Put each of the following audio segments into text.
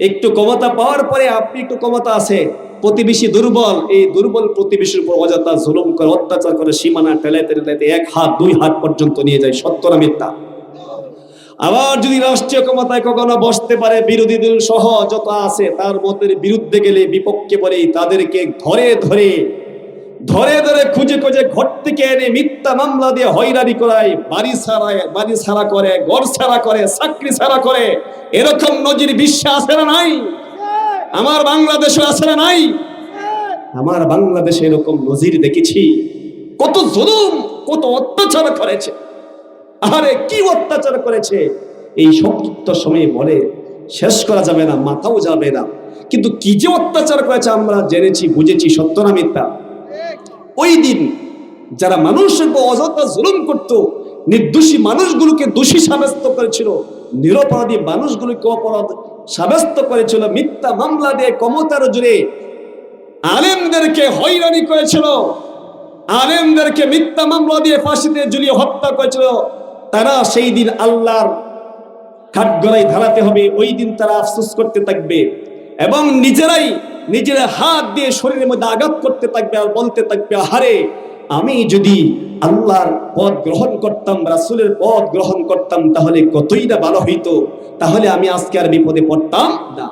একটু ক্ষমতা পাওয়ার পরে আপনি একটু ক্ষমতা আছে, প্রতিবেশী দুর্বল, এই দুর্বল প্রতিবেশীর উপর অযথা জুলুম করে, অত্যাচার করে, সীমানা টেলাইতে টেলাইতে এক হাত, দুই হাত পর্যন্ত নিয়ে যায় সত্য না মিথ্যা। আবার যদি রাষ্ট্রীয় ক্ষমতায় কখনো বসতে পারে, বিরোধী দল সহ যত আছে, তার মতের বিরুদ্ধে গেলে বিপক্ষে পড়ে তাদেরকে ধরে ধরে ধরে ধরে খুঁজে খুঁজে ঘর থেকে এনে মিথ্যা মামলা দিয়ে হয়রানি করায়, বাড়ি ছাড়ায়, বাড়ি ছাড়া করে, ঘর ছাড়া করে, চাকরি ছাড়া করে, এরকম নজির বিশ্বে আছে না নাই? আমার বাংলাদেশে আছে না নাই? আমার বাংলাদেশে এরকম নজির দেখেছি। কত জুলুম, কত অত্যাচার করেছে। আরে কি অত্যাচার করেছে? এই সংক্ষিপ্ত সময়ে বলে, শেষ করা যাবে না, মাথাও যাবে না। কিন্তু কি যে অত্যাচার করেছে আমরা জেনেছি, বুঝেছি, সত্য না মিথ্যা? ওই দিন যারা মানুষের অযথা জুলুম করত, নির্দোষী মানুষগুলোকে দোষী সাব্যস্ত করেছিল, নিরপরাধী মানুষগুলোকে অপরাধ সাব্যস্ত করেছিল, মিথ্যা মামলা দিয়ে ক্ষমতার জুড়ে আলেমদেরকে হয়রানি করেছিল, আলেমদেরকে মিথ্যা মামলা দিয়ে ফাঁসিতে ঝুলিয়ে হত্যা করেছিল, তারা সেই দিন আল্লাহর কাঠগড়াই ধারাতে হবে, ওই দিন তারা আফসোস করতে থাকবে এবং নিজেরাই নিজের হাত দিয়ে শরীরের মধ্যে আঘাত করতে থাকবে আর বলতে থাকবে হারে আমি যদি আল্লাহর পদ গ্রহণ করতাম, রাসূলের পদ গ্রহণ করতাম, তাহলে কতই না ভালো হইতো? তাহলে আমি আজকে আর বিপদে পড়তাম না।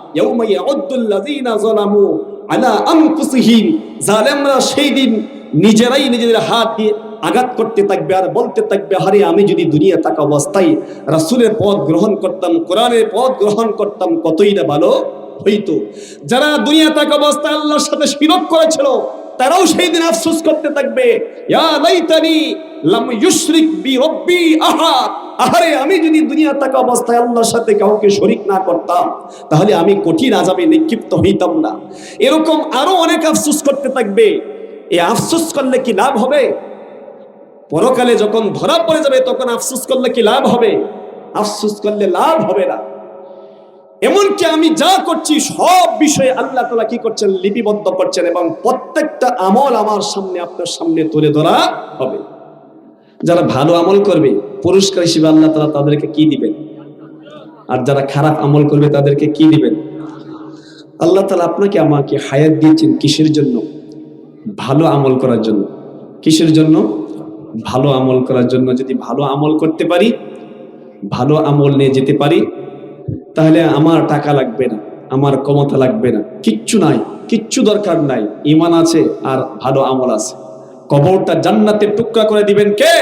সেই দিন নিজেরাই নিজেদের হাত দিয়ে আঘাত করতে থাকবে আর বলতে থাকবে হারে আমি যদি দুনিয়া থাকা অবস্থায় রাসূলের পদ গ্রহণ করতাম, কোরআনের পদ গ্রহণ করতাম, কতই না ভালো হইতো। যারা দুনিয়া থাকা অবস্থায় আল্লাহর সাথে শিরক করেছিল, তারাও সেই দিন আফসোস করতে থাকবে লাম ইউশরিক বি রব্বি আহাদ। আহারে, আমি যদি দুনিয়া থাকা অবস্থায় আল্লাহর সাথে কাউকে শরিক না করতাম, তাহলে আমি কঠিন আযাবে নিক্ষিপ্ত হইতাম না। এরকম আরও অনেক আফসোস করতে থাকবে। এই আফসোস করলে কি লাভ হবে? পরকালে যখন ধরা পড়ে যাবে, তখন আফসোস করলে কি লাভ হবে? আফসোস করলে লাভ হবে না। এমনকি আমি যা করছি, সব বিষয়ে আল্লাহ তালা কি করছেন? লিপিবদ্ধ করছেন এবং প্রত্যেকটা আমল আমার সামনে, আপনার সামনে তুলে ধরা হবে। যারা ভালো আমল করবে, পুরস্কার হিসেবে আল্লাহ তালা তাদেরকে কি দিবেন? আর যারা খারাপ আমল করবে, তাদেরকে কি দিবেন? আল্লাহ তালা আপনাকে আমাকে হায়াত দিয়েছেন কিসের জন্য? ভালো আমল করার জন্য। কিসের জন্য? ভালো আমল করার জন্য। যদি ভালো আমল করতে পারি, ভালো আমল নিয়ে যেতে পারি তাহলে আমার টাকা লাগবে না, আমার ক্ষমতা লাগবে না। কিচ্ছু নাই, কিচ্ছু দরকার নাই ইমান আছে আর ভালো আমল আছে। কবরটা জান্নাতের টুকরা করে দিবেন কে?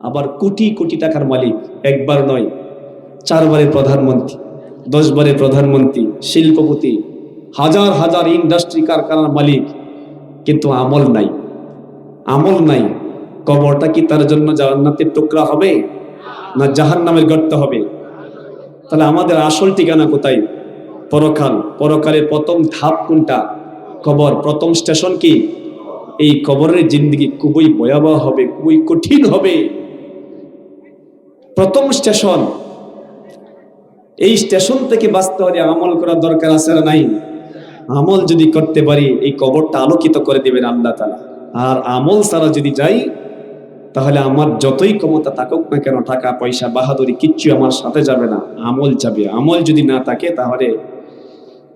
আবার কোটি কোটি টাকার মালিক, একবার নয়, চারবারের প্রধানমন্ত্রী, দশবারের প্রধানমন্ত্রী, শিল্পপতি, হাজার হাজার ইন্ডাস্ট্রি কারখানার মালিক, কিন্তু আমল নাই। আমল নাই, কবরটা কি তার জন্য জান্নাতের টুকরা হবে? না জাহান নামের গর্ত হবে? তাহলে আমাদের আসল ঠিকানা কোথায়? পরকাল। পরকালের প্রথম ধাপ কোনটা? কবর। প্রথম স্টেশন কি? এই কবরের জিন্দগি খুবই ভয়াবহ হবে, খুবই কঠিন হবে। প্রথম স্টেশন। এই স্টেশন থেকে বাঁচতে হলে আমল করার দরকার আছে না নাই? আমল যদি করতে পারি, এই কবরটা আলোকিত করে দিবেন আল্লাহ তালা আর আমল ছাড়া যদি যাই তাহলে আমার যতই ক্ষমতা থাকুক না কেন, টাকা, পয়সা, বাহাদুরি কিচ্ছু আমার সাথে যাবে না, আমল যাবে। আমল যদি না থাকে, তাহলে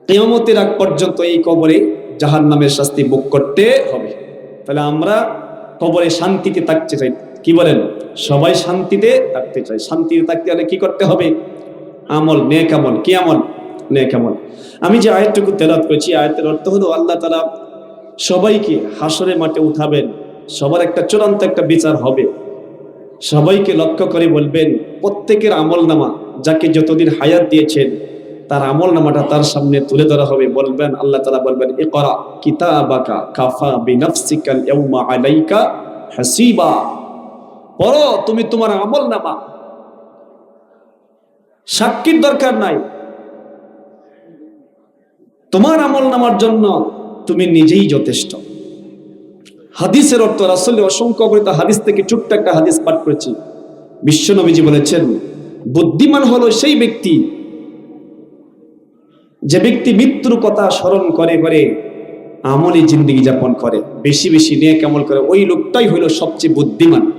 কেয়ামতের আগ পর্যন্ত এই কবরে জাহান নামের শাস্তি ভোগ করতে হবে। তাহলে আমরা কবরে শান্তিতে থাকতে চাই। কি বলেন? সবাই শান্তিতে থাকতে চাই। শান্তিতে থাকতে হলে কি করতে হবে? আমল নে আমল। কি আমল? নে আমল। আমি যে আয়াতটুকু তেলাত করেছি, আয়াতের অর্থ হলো আল্লাহ তালা সবাইকে হাসরে মাঠে উঠাবেন। সবার একটা চূড়ান্ত একটা বিচার হবে। সবাইকে লক্ষ্য করে বলবেন, প্রত্যেকের আমল নামা যাকে যতদিন হায়াত দিয়েছেন, তার আমল নামাটা তার সামনে তুলে ধরা হবে। বলবেন, আল্লাহ তালা বলবেন এ করা কিতাবাকা কাফা বিনাফসিকাল হাসিবা। পড়ো, তুমি তোমার আমল নামা সাক্ষীর দরকার নাই। তোমার আমল নামার জন্য তুমি নিজেই যথেষ্ট। হাদিসের অর্থ আসলে অসংখ্য অগণিত হাদিস থেকে ছোট্ট একটা হাদিস পাঠ করেছি। বিশ্বনবীজি বলেছেন, বুদ্ধিমান হলো সেই ব্যক্তি যে ব্যক্তি মৃত্যুর কথা স্মরণ করে করে আমলি জিন্দগি যাপন করে। বেশি বেশি নিয়ে কেমন করে। ওই লোকটাই হইল সবচেয়ে বুদ্ধিমান।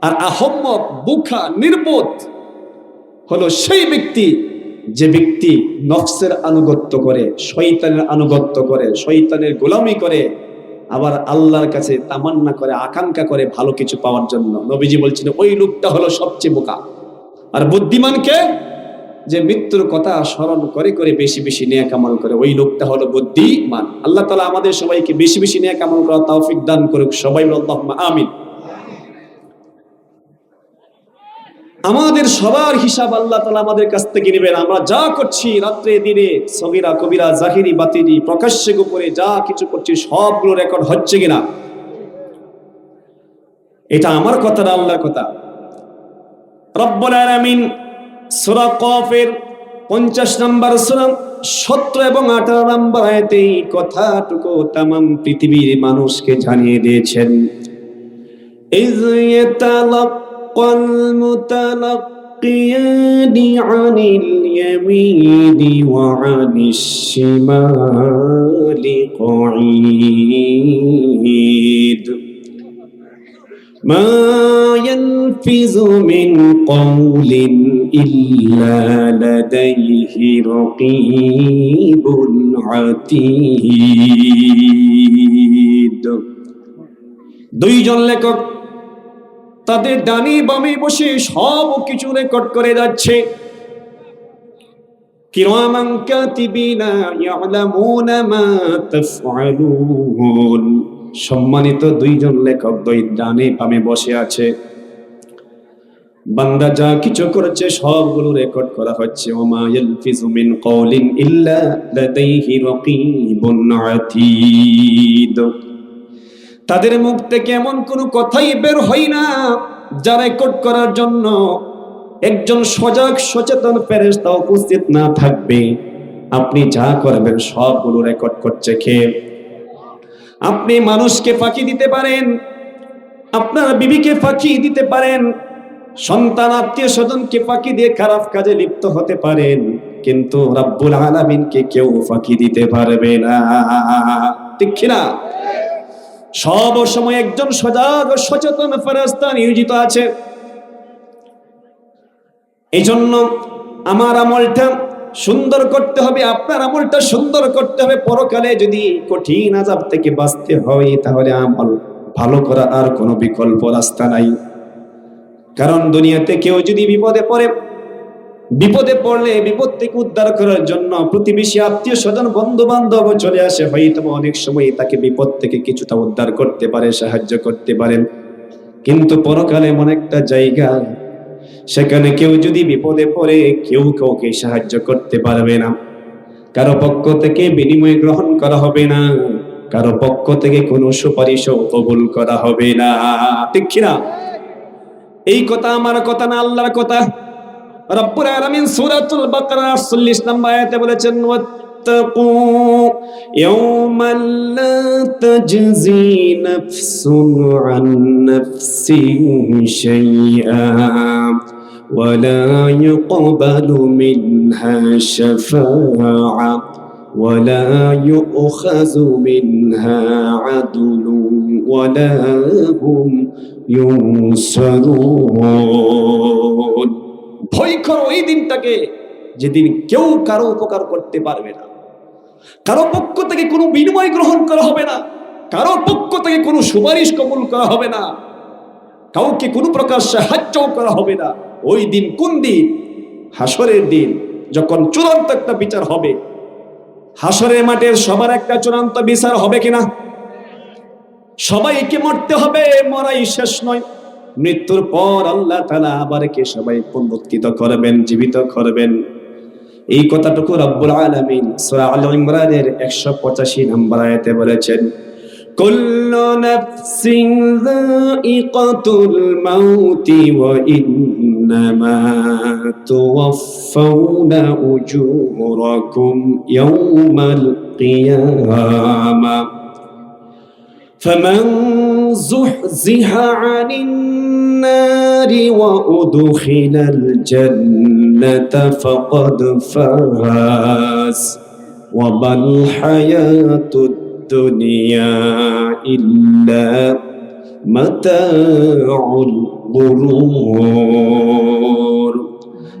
আর আহম্মক বুখা নির্বোধ হলো সেই ব্যক্তি যে ব্যক্তি নফসের আনুগত্য করে, শয়তানের আনুগত্য করে, শয়তানের গোলামি করে আবার আল্লাহর কাছে তামান্না করে, আকাঙ্ক্ষা করে ভালো কিছু পাওয়ার জন্য। নবীজি বলছেন, ওই লোকটা হলো সবচেয়ে বোকা। আর বুদ্ধিমানকে যে মৃত্যুর কথা স্মরণ করে করে বেশি বেশি নেয়া কামল করে। ওই লোকটা হলো বুদ্ধিমান। আল্লাহ তালা আমাদের সবাইকে বেশি বেশি নেয়া কামল করা তৌফিক দান করুক। সবাই বলো আল্লাহুম্মা আমিন। আমাদের সবার হিসাব আল্লাহ তালা আমাদের কাছ থেকে নেবেন। আমরা যা করছি রাত্রে দিনে, সগিরা, কবিরা, জাহিরি, বাতিনি, প্রকাশ্যে, গোপনে যা কিছু করছি, সবগুলো রেকর্ড হচ্ছে কিনা? এটা আমার কথা না আল্লাহর কথা। রব্বুল আলামিন সূরা কফের 50 নম্বর সূরা 17 এবং 18 নম্বর আয়াতে এই কথাটুকু तमाम পৃথিবীর মানুষকে জানিয়ে দিয়েছেন। এই ইয়াতালাক المتلقيان عن اليمين وعن الشمال قعيد ما يلفظ من قول إلا لديه رقيب عتيد দুইজন লেখক তাদের ডানি বামে বসে সব কিছু রেকর্ড করে যাচ্ছে। সম্মানিত দুইজন লেখক দুই ডানে বামে বসে আছে। বান্দা যা কিছু করেছে সবগুলো রেকর্ড করা হচ্ছে। ওমা ইল্লা তাদের মুখ থেকে এমন কোনো কথাই বের হয় না যা রেকর্ড করার জন্য একজন সজাগ, সচেতন ফেরেশতা উপস্থিত না থাকবে। আপনি যা করবেন সবগুলো রেকর্ড করছে খেয়ে আপনি মানুষকে ফাঁকি দিতে পারেন, আপনার বিবিকে ফাঁকি দিতে পারেন, সন্তান, আত্মীয় স্বজনকে ফাঁকি দিয়ে খারাপ কাজে লিপ্ত হতে পারেন, কিন্তু রাব্বুল আলামিনকে কেউ ফাঁকি দিতে পারবে না। ঠিক না সব সময় একজন সজাগ ও সচেতন ফেরেশতা নিয়োজিত আছে। এই জন্য আমার আমলটা সুন্দর করতে হবে, আপনার আমলটা সুন্দর করতে হবে। পরকালে যদি কঠিন আজাব থেকে বাঁচতে হয়, তাহলে আমল ভালো করা আর কোনো বিকল্প রাস্তা নাই। কারণ দুনিয়াতে কেউ যদি বিপদে পড়ে বিপদে পড়লে, বিপদ থেকে উদ্ধার করার জন্য প্রতিবেশী, আত্মীয় স্বজন বন্ধু বান্ধব চলে আসে। হয়তো অনেক সময় তাকে বিপদ থেকে কিছুটা উদ্ধার করতে পারে, সাহায্য করতে পারেন। কিন্তু পরকালে এমন একটা জায়গা, সেখানে কেউ যদি বিপদে পড়ে, কেউ কাউকে সাহায্য করতে পারবে না। কারও পক্ষ থেকে বিনিময় গ্রহণ করা হবে না। কারও পক্ষ থেকে কোনো সুপারিশও কবুল করা হবে না। ঠিক না এই কথা আমার কথা না, আল্লাহর কথা। রব্বুল আলামিন সূরাতুল বাকারা 48 নম্বর আয়াতে বলেছেন ওয়াত্তাকু ইয়াওমান লা তাজজি নাফসুন আন নাফসিন শাইআ ولا يقبل منها شفاعة ولا يؤخذ منها عدل ولا هم ينصرون ভয় করো ওই দিনটাকে, যেদিন কেউ কারও উপকার করতে পারবে না। কারও পক্ষ থেকে কোনো বিনিময় গ্রহণ করা হবে না। কারও পক্ষ থেকে কোনো সুপারিশ কবুল করা হবে না। কাউকে কোনো প্রকার সাহায্য করা হবে না। ওই দিন কোন দিন? হাসরের দিন, যখন চূড়ান্ত একটা বিচার হবে। হাসরের মাঠের সবার একটা চূড়ান্ত বিচার হবে কিনা? সবাইকে মরতে হবে, মরাই শেষ নয়। মৃত্যুর পর আল্লাহ তালা আবার কে সবাই পুনরুত্থিত করবেন জীবিত করবেন এই কথাটুকু রব্বুল আলামিন সূরা আল ইমরানের 185 নম্বর আয়াতে বলেছেন কুল্লু নাফসিন যায়িকাতুল মাউতি ওয়া ইন্নামা তুওয়াফাউনা উজুরাকুম ইয়াওমাল কিয়ামা فمن زحزح عن النار وأدخل الجنة فقد فاز وما الحياة الدنيا إلا متاع الغرور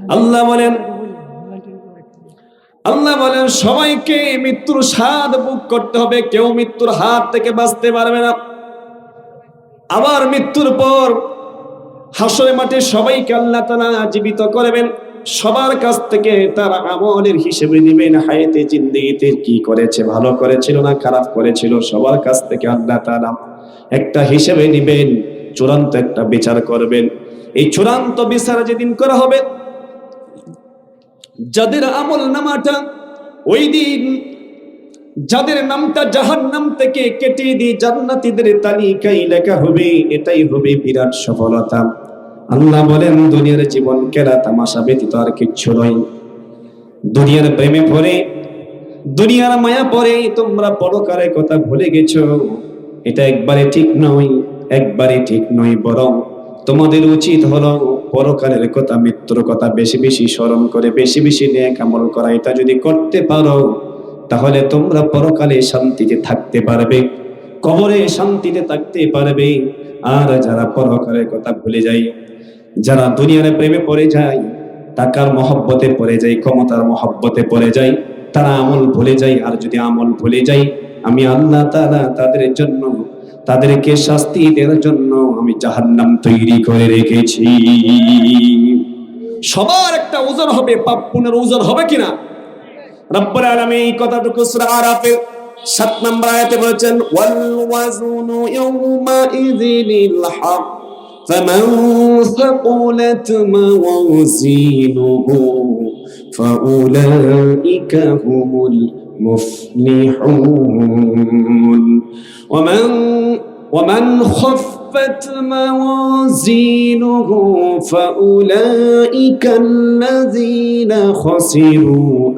الله বলেন আল্লাহ বলেন সবাইকে মৃত্যুর স্বাদ বুক করতে হবে কেউ মৃত্যুর হাত থেকে বাঁচতে পারবে না আবার মৃত্যুর পর হাসরে মাঠে সবাইকে আল্লাহ তালা জীবিত করবেন। সবার কাছ থেকে তার আমলের হিসেবে নেবেন। হায়েতে, জিন্দিগিতে কি করেছে, ভালো করেছিল না খারাপ করেছিল, সবার কাছ থেকে আল্লাহ তালা একটা হিসেবে নেবেন, চূড়ান্ত একটা বিচার করবেন। এই চূড়ান্ত বিচার যেদিন করা হবে, যাদের আমল নামাটা ওই দিন যাদের নামটা জাহান নাম থেকে কেটে দিয়ে জান্নাতীদের তালিকায় লেখা হবে, এটাই হবে বিরাট সফলতা। আল্লাহ বলেন, দুনিয়ার জীবন কেরা তামাশা ব্যতীত আর কিচ্ছু নয়। দুনিয়ার প্রেমে পড়ে, দুনিয়ার মায়া পড়ে, তোমরা পরকারের কথা ভুলে গেছো। এটা একবারে ঠিক নয়, একবারে ঠিক নয় বরং তোমাদের উচিত হলো পরকালের কথা মৃত্যুর কথা বেশি বেশি স্মরণ করে, বেশি বেশি নেক আমল করা। এটা যদি করতে পারো তাহলে তোমরা পরকালে শান্তিতে থাকতে পারবে, কবরে শান্তিতে থাকতে পারবে। আর যারা পরকালের কথা ভুলে যায়, যারা দুনিয়ার প্রেমে পড়ে যায়, টাকার মহব্বতে পড়ে যায়, ক্ষমতার মহব্বতে পড়ে যায়, তারা আমল ভুলে যায়। আর যদি আমল ভুলে যায় আমি আল্লাহ তারা তাদের জন্য, তাদেরকে শাস্তি দেওয়ার জন্য আমি জাহান্নাম তৈরি করে রেখেছি। সবার একটা ওজন হবে, পাপ পুনের ওজন হবে কিনা? রব্বুল আলামিন এই কথাটুকু সূরা আরাফের 7 নম্বর আয়াতে বলেছেন ওয়াল ওয়াজনু ইয়াউমা ইযিনিল হক فمن ثقلت موازينه فأولئك هم المفلحون ومن ومن خفت موازينه فأولئك الذين خسروا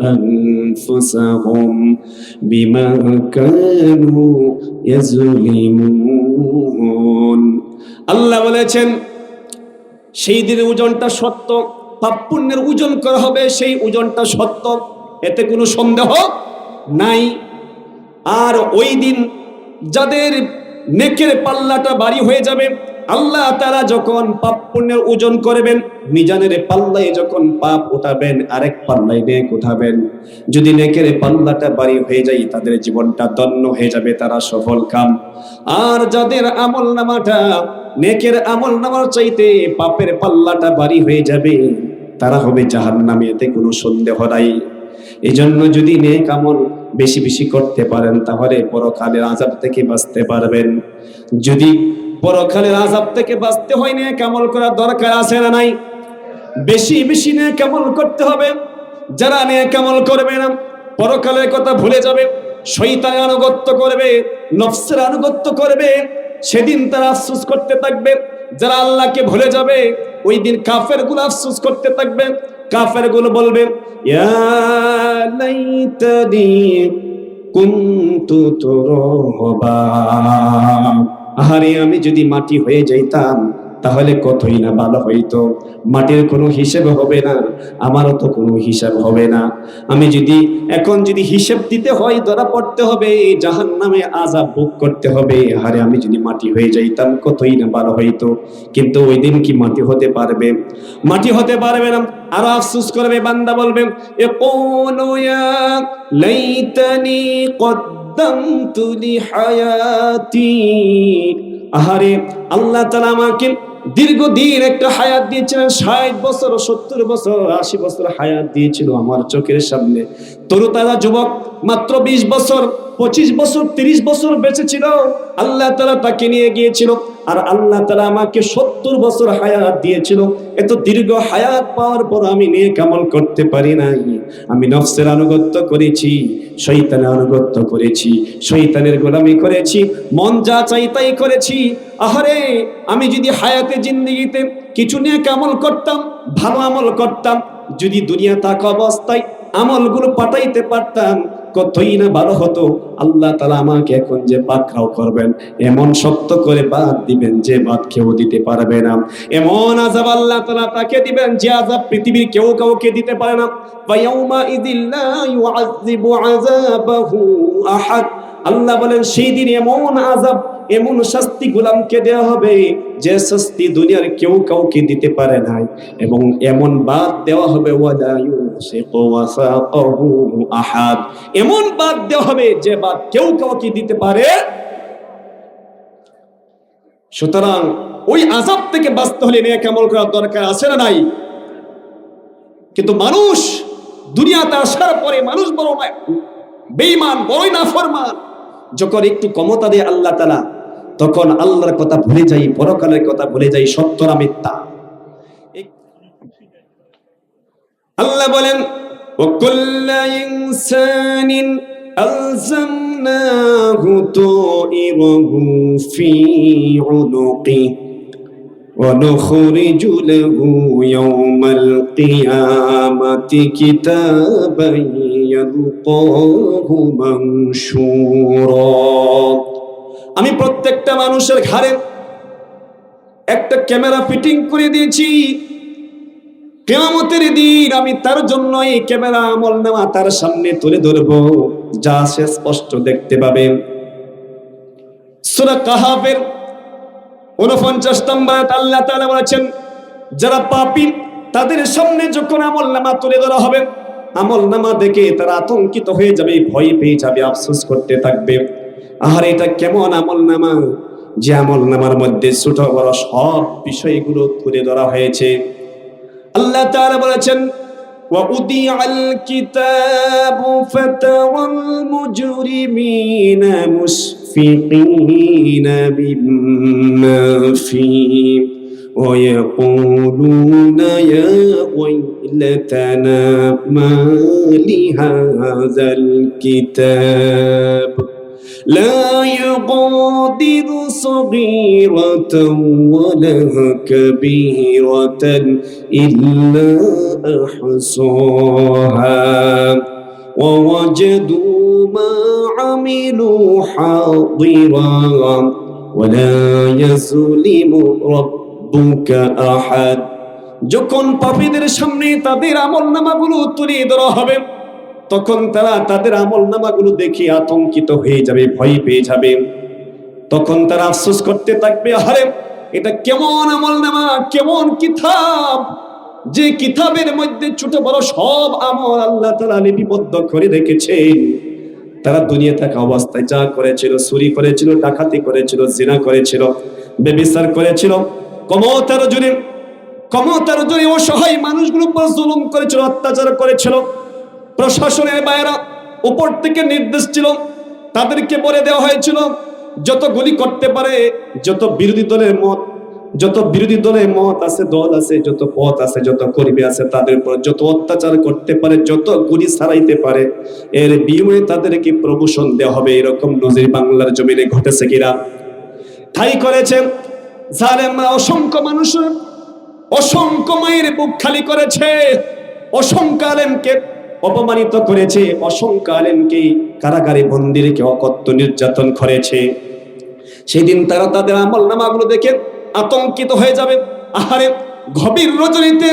أنفسهم بما كانوا يظلمون আল্লাহ বলেছেন সেই দিনের ওজনটা সত্য পাপ পুণ্যের ওজন করা হবে সেই ওজনটা সত্য এতে কোনো সন্দেহ নাই আর ওই দিন যাদের নেকের পাল্লাটা বাড়ি হয়ে যাবে আল্লাহ তারা যখন পাপ পুণ্যের ওজন করবেন, মিজানের পাল্লায় যখন পাপ উঠাবেন, আরেক পাল্লায় নেক উঠাবেন। যদি নেকের পাল্লাটা বাড়ি হয়ে যায়, তাদের জীবনটা দন্য হয়ে যাবে, তারা সফল কাম। আর যাদের আমল নামাটা নেকের আমল নামার চাইতে পাপের পাল্লাটা বাড়ি হয়ে যাবে, তারা হবে জাহান নামে এতে কোনো সন্দেহ নাই। এই জন্য যদি নেক আমল বেশি বেশি করতে পারেন, তাহলে পরকালের আজাব থেকে বাঁচতে পারবেন। যদি পরকালের আজাব থেকে বাঁচতে হয় নেক আমল করার দরকার আছে না নাই? বেশি বেশি নেক আমল করতে হবে, যারা নেক আমল করবে না, পরকালের কথা ভুলে যাবে শৈতানের আনুগত্য করবে, নফসের আনুগত্য করবে, সেদিন তারা আফসুস করতে থাকবে, যারা আল্লাহকে ভুলে যাবে, ওই দিন কাফেরগুলো আফসুস করতে থাকবে কাফেরগুলো বলবে কুনতু তুরবা। আহারে, আমি যদি মাটি হয়ে যাইতাম, তাহলে কতই না ভালো হইতো। মাটির কোনো হিসেব হবে না, আমারও তো কোনো হিসাব হবে না। আমি যদি, এখন যদি হিসেব দিতে হয়, ধরা পড়তে হবে জাহান নামে আজাব ভোগ করতে হবে। হারে আমি যদি মাটি হয়ে যাইতাম, কতই না ভালো হইতো। কিন্তু ওই দিন কি মাটি হতে পারবে? মাটি হতে পারবে না। আরও আফসোস করবে, বান্দা বলবে, এ কোন লাইতানি আহারে, আল্লাহ আমাকে দীর্ঘদিন একটা হায়াত দিয়েছিলেন, ষাট বছর, সত্তর বছর, আশি বছর হায়াত দিয়েছিল আমার চোখের সামনে। তরুতারা যুবক, মাত্র বিশ বছর, পঁচিশ বছর, তিরিশ বছর বেঁচে ছিল। আল্লাহ তালা তাকে নিয়ে গিয়েছিল আর আল্লাহ তালা আমাকে সত্তর বছর হায়াত দিয়েছিল। এত দীর্ঘ হায়াত পাওয়ার পর আমি নিয়ে কামল করতে পারি নাই। আমি নফসের আনুগত্য করেছি শৈতানের আনুগত্য করেছি শৈতানের গোলামি করেছি, মন যা চাই তাই করেছি। আহারে, আমি যদি হায়াতে জিন্দিগিতে কিছু নিয়ে আমল করতাম, ভালো আমল করতাম, যদি দুনিয়া থাকা অবস্থায় আমলগুলো পাঠাইতে পারতাম কতই না ভালো হতো, আল্লাহ তালা আমাকে এখন যে পাকড়াও করবেন, এমন শক্ত করে বাদ দিবেন যে বাদ কেউ দিতে পারবে না। এমন আজাব আল্লাহ তালা তাকে দিবেন যে আজাব পৃথিবীর কেউ কাউকে দিতে পারে না। আল্লাহ বলেন, সেই দিন এমন আজাব এমন শাস্তি গোলামকে দেওয়া হবে যে শাস্তি দুনিয়ার কেউ কাউকে দিতে পারে নাই। এবং এমন বাদ দেওয়া হবে আহাদ। এমন বাদ দেওয়া হবে যে বাদ কেউ কাউকে দিতে পারে সুতরাং ওই আজাব থেকে বাঁচতে হলে নেক আমল করার দরকার আছে না নাই? কিন্তু মানুষ দুনিয়াতে আসার পরে মানুষ বড় নয় বেঈমান, বড়ই নাফরমান। যখন একটু ক্ষমতা দেয় আল্লাহ তালা তখন আল্লাহর কথা ভুলে যাই পরকালের কথা ভুলে যাই সত্য না মিথ্যা আল্লাহ বলেন وكل إنسان ألزمناه طائره في عنقه ونخرج له يوم القيامة كتابا يلقاه منشورا আমি প্রত্যেকটা মানুষের ঘাড়ে একটা ক্যামেরা ফিটিং করে দিয়েছি। কেয়ামতের দিন আমি তার জন্য এই ক্যামেরা আমল নেওয়া তার সামনে তুলে ধরবো, যা সে স্পষ্ট দেখতে পাবে। সূরা কাহাফের উনপঞ্চাশ নম্বর আল্লাহ তাআলা বলেছেন, যারা পাপী, তাদের সামনে যখন আমল নামা তুলে ধরা হবে, আমল নামা দেখে তারা আতঙ্কিত হয়ে যাবে, ভয় পেয়ে যাবে, আফসোস করতে থাকবে। আর এটা কেমন আমল নামা যে আমল নামার মধ্যে ছোট বড় সব বিষয়গুলো তুলে ধরা হয়েছে আল্লাহ তাআলা বলেছেন وَأُضِيعَ الْكِتَابُ فَتَرَى الْمُجْرِمِينَ مُشْفِقِينَ مِمَّا فِيهِ ويقولون يا ويلتنا ما لهذا الكتاب لا يغادر صغيرة ولا كبيرة إلا أحصاها ووجدوا ما عملوا حاضرا ولا يظلم ربك أحد যখন পাপীদের সামনে তাদের আমল নামাগুলো তুলে ধরা হবে তখন তারা তাদের আমল নামাগুলো দেখে আতঙ্কিত হয়ে যাবে, ভয় পেয়ে যাবে। তখন তারা আফসোস করতে থাকবে আরে এটা কেমন আমল নামা কেমন কিতাব? যে কিতাবের মধ্যে ছোট বড় সব আমল আল্লাহ তালা লিপিবদ্ধ করে রেখেছেন। তারা দুনিয়া থাকা অবস্থায় যা করেছিল, চুরি করেছিল, ডাকাতি করেছিল, জিনা করেছিল, বেবিচার করেছিল কমতার জুড়ে ক্ষমতার জন্য অসহায় মানুষগুলো উপর জুলুম করেছিল, অত্যাচার করেছিল। প্রশাসনের বাইরা উপর থেকে নির্দেশ ছিল, তাদেরকে বলে দেওয়া হয়েছিল, যত গুলি করতে পারে, যত বিরোধী দলের মত, যত বিরোধী দলের মত আছে, দল আছে, যত পথ আছে, যত কর্মী আছে, তাদের উপর যত অত্যাচার করতে পারে, যত গুলি ছাড়াইতে পারে, এর বিনিময়ে তাদেরকে প্রমোশন দেওয়া হবে, এরকম নজির বাংলার জমিনে ঘটেছে কিনা? ঠাই করেছেন জালেমরা, অসংখ্য মানুষের অসংখ্য মায়ের বুক খালি করেছে, অসংখ্য আলেমকে অপমানিত করেছে অসংখ্য কারাগারে বন্দি রেখে অকত্য নির্যাতন করেছে। সেদিন তারা তাদের আমল নামাগুলো দেখে আতঙ্কিত হয়ে যাবে। আহারে, গভীর রজনীতে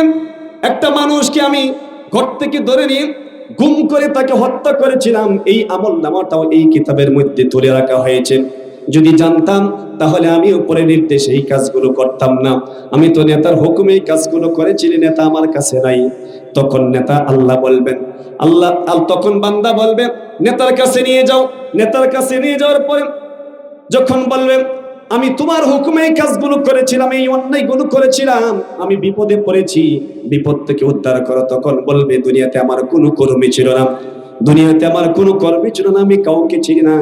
একটা মানুষকে আমি ঘর থেকে ধরে নিয়ে গুম করে তাকে হত্যা করেছিলাম। এই আমল নামাটাও এই কিতাবের মধ্যে তুলে রাখা হয়েছে। যদি জানতাম, তাহলে আমি উপরে নির্দেশে এই কাজগুলো করতাম না। আমি তো নেতার হুকুমে এই কাজগুলো করেছিলি, নেতা আমার কাছে নাই। তখন নেতা আল্লাহ বলবেন। আল্লাহ, আল- তখন বান্দা বলবেন নেতার কাছে নিয়ে যাও। নেতার কাছে নিয়ে যাওয়ার পরে যখন বলবেন আমি তোমার হুকুমে এই কাজগুলো করেছিলাম, এই অন্যায়গুলো করেছিলাম, আমি বিপদে পড়েছি। বিপদ থেকে উদ্ধার করো, তখন বলবে, দুনিয়াতে আমার কোনো কর্মী ছিল না। দুনিয়াতে আমার কোনো কর্মী ছিল না, আমি কাউকে চিনি না।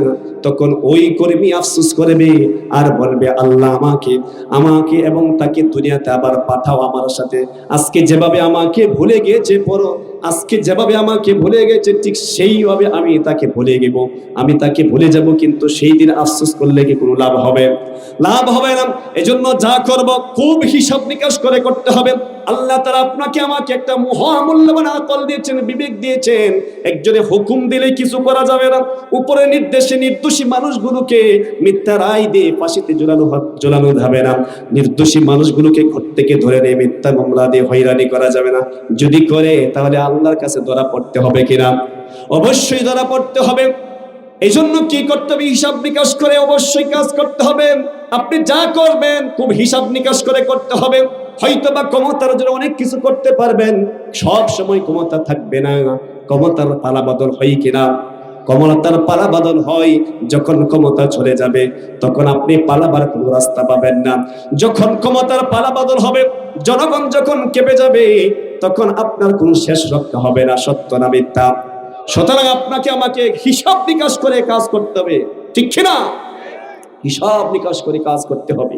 তখন ওই কর্মী আফসোস করবে আর বলবে, আল্লাহ আমাকে আমাকে এবং তাকে দুনিয়াতে আবার পাঠাও আমার সাথে। আজকে যেভাবে আমাকে ভুলে গিয়েছে পড়ো আজকে যেভাবে আমাকে ভুলে গেছে ঠিক সেইভাবে আমি তাকে ভুলে গেব। আমি তাকে ভুলে যাব, কিন্তু সেই দিন আফসোস করলে কি কোনো লাভ হবে? লাভ হবে না। এজন্য যা করব, খুব হিসাব নিকাশ করে করতে হবে। আল্লাহ তারা আপনাকে আমাকে একটা মহামূল্যবান আকল দিয়েছেন, বিবেক দিয়েছেন। একজনে হুকুম দিলে কিছু করা যাবে না। উপরে নির্দেশে নির্দোষী মানুষগুলোকে মিথ্যা রায় দিয়ে ফাঁসিতে ঝুলানো হ- ঝুলানো যাবে না। নির্দোষী মানুষগুলোকে ঘর থেকে ধরে নিয়ে মিথ্যা মামলা দিয়ে হয়রানি করা যাবে না। যদি করে, তাহলে আল্লাহর কাছে ধরা পড়তে হবে কিনা? অবশ্যই ধরা পড়তে হবে। এই জন্য কি করতে হবে? হিসাব নিকাশ করে অবশ্যই কাজ করতে হবে। আপনি যা করবেন, খুব হিসাব নিকাশ করে করতে হবে। হয়তো বা ক্ষমতার জন্য অনেক কিছু করতে পারবেন, সব সময় ক্ষমতা থাকবে না। ক্ষমতার পালা বদল হয় কিনা? ক্ষমতার পালা বদল হয় যখন ক্ষমতা চলে যাবে, তখন আপনি পালাবার কোনো রাস্তা পাবেন না। যখন ক্ষমতার পালা বদল হবে, জনগণ যখন কেঁপে যাবে, তখন আপনার কোনো শেষ রক্ষা হবে না, সত্য না মিথ্যা। সুতরাং আপনাকে আমাকে হিসাব নিকাশ করে কাজ করতে হবে, ঠিক না হিসাব নিকাশ করে কাজ করতে হবে।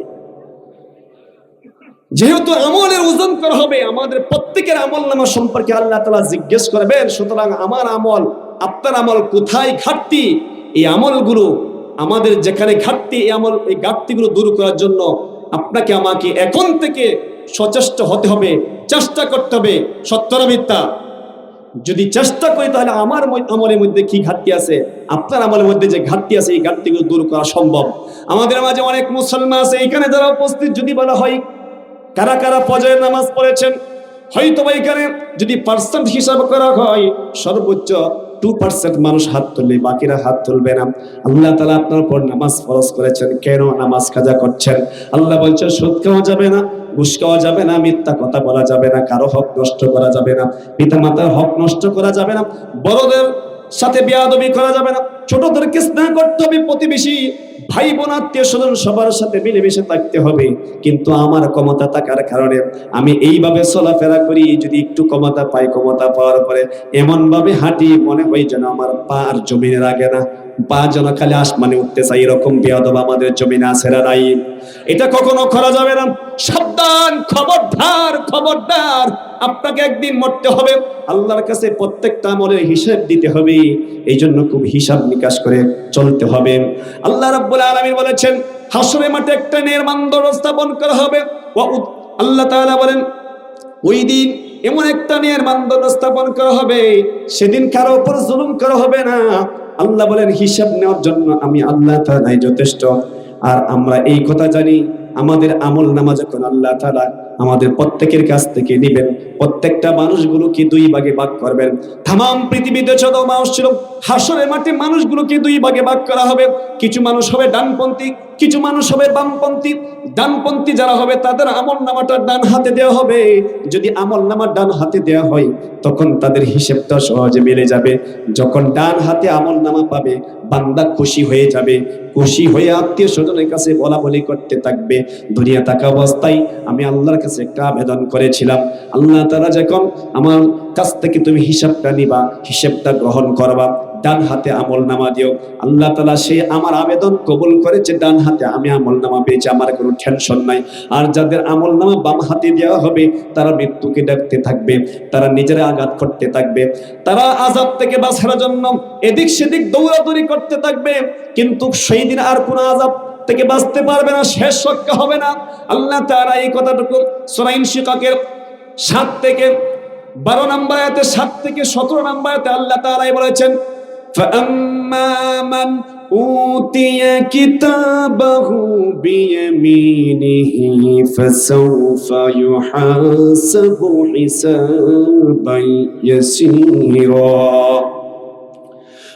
যেহেতু আমলের ওজন করা হবে, আমাদের প্রত্যেকের আমল নামা সম্পর্কে আল্লাহ তালা জিজ্ঞেস করবেন, সুতরাং আমার আমল, আপনার আমল কোথায় ঘাটতি? এই আমলগুলো আমাদের যেখানে ঘাটতি, এই আমল, এই ঘাটতিগুলো দূর করার জন্য আপনাকে আমাকে এখন থেকে সচেষ্ট হতে হবে, চেষ্টা করতে হবে। সত্যরা মিথ্যা। যদি চেষ্টা করি তাহলে আমার আমলের মধ্যে কি ঘাটতি আছে? আপনার আমলের মধ্যে যে ঘাটতি আছে, এই ঘাটতিগুলো দূর করা সম্ভব। আমাদের মাঝে অনেক মুসলমান আছে, এখানে যারা উপস্থিত যদি বলা হয় কারা কারা ফজরের নামাজ পড়েছেন? হয়তো এখানে যদি পার্সেন্ট হিসাব করা হয়, সর্বোচ্চ টু পার্সেন্ট মানুষ হাত তুললে বাকিরা হাত তুলবে না। আল্লাহ তালা আপনার উপর নামাজ ফরজ করেছেন। কেন নামাজ কাজা করছেন? আল্লাহ বলছেন, সুদ খাওয়া যাবে না, ঘুষ খাওয়া যাবে না, মিথ্যা কথা বলা যাবে না, কারও হক নষ্ট করা যাবে না পিতা মাতার হক নষ্ট করা যাবে না, বড়দের সাথে বেয়াদবি করা যাবে না, ছোটদেরকে স্নেহ করতে হবে প্রতিবেশী। ভাই বোন আত্মীয় স্বজন সবার সাথে মিলেমিশে থাকতে হবে। কিন্তু আমার ক্ষমতা থাকার কারণে আমি এইভাবে চলাফেরা করি, যদি একটু ক্ষমতা পাই, ক্ষমতা পাওয়ার পরে এমন ভাবে হাঁটি, মনে হয় যেন আমার পা আর জমিনের লাগে না। পা যেন খালি আসমানে উঠতে চাই এরকম বেয়াদব আমাদের জমিনে না নাই? এটা কখনো করা যাবে না। সাবধান, খবরদার খবরদার। আপনাকে একদিন মরতে হবে। আল্লাহর কাছে প্রত্যেকটা আমলের হিসাব দিতে হবে। এই জন্য খুব হিসাব নিকাশ করে চলতে হবে। আল্লাহ রাব্বুল আলামিন বলেছেন হাসরে মাঠে একটা নির্মাণ স্থাপন করা হবে। আল্লাহ তাআলা বলেন, ওই দিন এমন একটা নির্মাণ স্থাপন করা হবে। সেদিন কারও উপর জুলুম করা হবে না। আল্লাহ বলেন, হিসাব নেওয়ার জন্য আমি আল্লাহ তাআলাই যথেষ্ট। আর আমরা এই কথা জানি, আমাদের আমল নামাজ যখন আল্লাহ তাআলা আমাদের প্রত্যেকের কাছ থেকে নেবেন। প্রত্যেকটা মানুষগুলোকে দুই ভাগে ভাগ করবেন? তাম পৃথিবীতে যত মানুষ ছিল, হাসরের মাঠে মানুষগুলোকে দুই ভাগে ভাগ করা হবে। কিছু মানুষ হবে ডানপন্থী, কিছু মানুষ হবে বামপন্থী। ডানপন্থী যারা হবে, তাদের আমল নামাটা ডান হাতে দেওয়া হবে। যদি আমল নামা ডান হাতে দেওয়া হয়, তখন তাদের হিসেবটা সহজে মিলে যাবে। যখন ডান হাতে আমল নামা পাবে, বান্দা খুশি হয়ে যাবে। খুশি হয়ে আত্মীয় স্বজনের কাছে বলা বলি করতে থাকবে। দুনিয়া থাকা অবস্থায় আমি আল্লাহর কাছে একটা আবেদন করেছিলাম। আল্লাহ তারা যখন আমার কাছ থেকে তুমি হিসাবটা নিবা, হিসেবটা গ্রহণ করবা, ডান হাতে আমল নামা দিও। আল্লাহ তালা সে আমার আবেদন কবুল করেছে, ডান হাতে আমি আমল নামা পেয়েছি, আমার কোনো টেনশন নাই। আর যাদের আমল নামা বাম হাতে দেওয়া হবে, তারা মৃত্যুকে ডাকতে থাকবে, তারা নিজেরা আঘাত করতে থাকবে। তারা আজাব থেকে বাঁচার জন্য এদিক সেদিক দৌড়াদৌড়ি করতে থাকবে, কিন্তু সেই দিন আর কোনো আজাব থেকে বাঁচতে পারবে না শেষ রক্ষা হবে না আল্লাহ তারা এই কথাটুকু সোরাইন শিকাকের সাত থেকে বারো নম্বর আয়াতে সাত থেকে সতেরো নম্বর আয়াতে আল্লাহ তাআলাই বলেছেন فأما من أوتي كتابه بيمينه فسوف يحاسب حسابا يسيرا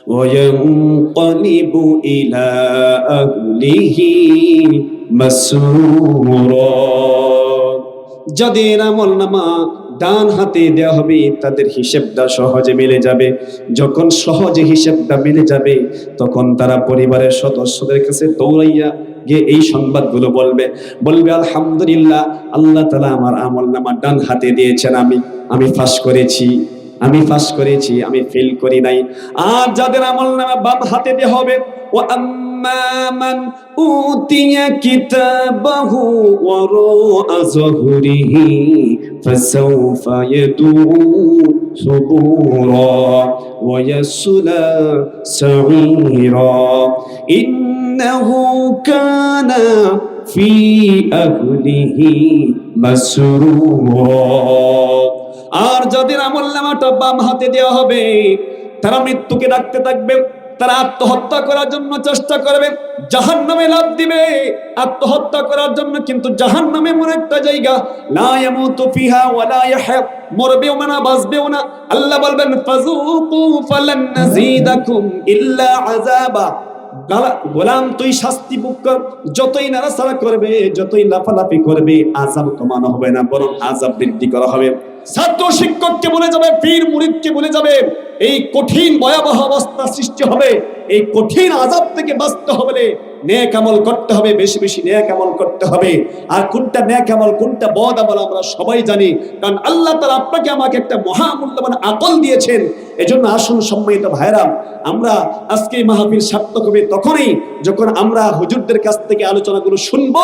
وينقلب إلى أهله مسرورا যাদের আমল নামা ডান হাতে দেওয়া হবে তাদের হিসেবটা সহজে মিলে যাবে যখন সহজে হিসেবটা মিলে যাবে তখন তারা পরিবারের সদস্যদের কাছে দৌড়াইয়া গিয়ে এই সংবাদগুলো বলবে বলবে আলহামদুলিল্লাহ আল্লাহ তালা আমার আমল নামা ডান হাতে দিয়েছেন আমি আমি ফাঁস করেছি আমি ফাঁস করেছি, আমি ফেল করি নাই। আর যাদের আমল নামা বাম হাতে দিয়ে হবে ও আম্মা মান উতিয়া কিতাবাহু ওয়ারা যহরিহি ফাসাউফা ইয়াদু সুবুরা ওয়া ইয়াসলা সাঈরা। ইন্নাহু কানা ফি আহলিহি মাসরুরা। আর যাদের আমল নামাটা বাম হাতে দেওয়া হবে। তারা মৃত্যুকে ডাকতে থাকবে, তারা আত্মহত্যা করার জন্য চেষ্টা করবে জাহান নামে লাভ দিবে। আত্মহত্যা করার জন্য কিন্তু জাহান নামে এমন একটা জায়গা। মরবেও না, বাঁচবেও না। আল্লাহ বলবেন শাস্তি কর। যতই নাড়াচাড়া করবে, যতই লাফালাফি করবে আজাব কমানো হবে না, বরং আজাব বৃদ্ধি করা হবে। ছাত্র শিক্ষককে বলে যাবে, পীর মুরিদকে বলে যাবে, এই কঠিন ভয়াবহ অবস্থা সৃষ্টি হবে, এই কঠিন আজাব থেকে বাঁচতে হবে নেক আমল করতে হবে, বেশি বেশি নেক আমল করতে হবে। আর কোনটা নেক আমল, কোনটা বদ আমরা সবাই জানি। কারণ আল্লাহ তাআলা আপনাকে আমাকে একটা মহামূল্যবান আকল দিয়েছেন। এজন্য আসুন সম্মানিত ভাইরাম আমরা আজকে মাহফিল সার্থক হবে তখনই যখন আমরা হুজুরদের কাছ থেকে আলোচনাগুলো শুনব,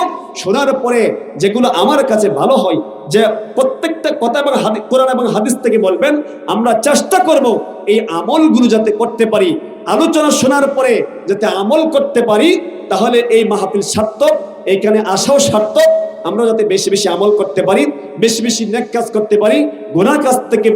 শোনার পরে যেগুলো আমার কাছে ভালো হয়, যে প্রত্যেকটা কথা এবং কোরআন এবং হাদিস থেকে বলবেন, আমরা চেষ্টা করব এই আমলগুলো যাতে করতে পারি। আলোচনা শোনার পরে যাতে আমল করতে পারি, তাহলে এই মাহফিল সার্থক, এইখানে আসাও সার্থক, আমরা যাতে বেশি বেশি আমল করতে পারি, বেশি বেশি নেক কাজ করতে পারি গুনার কাজ থেকে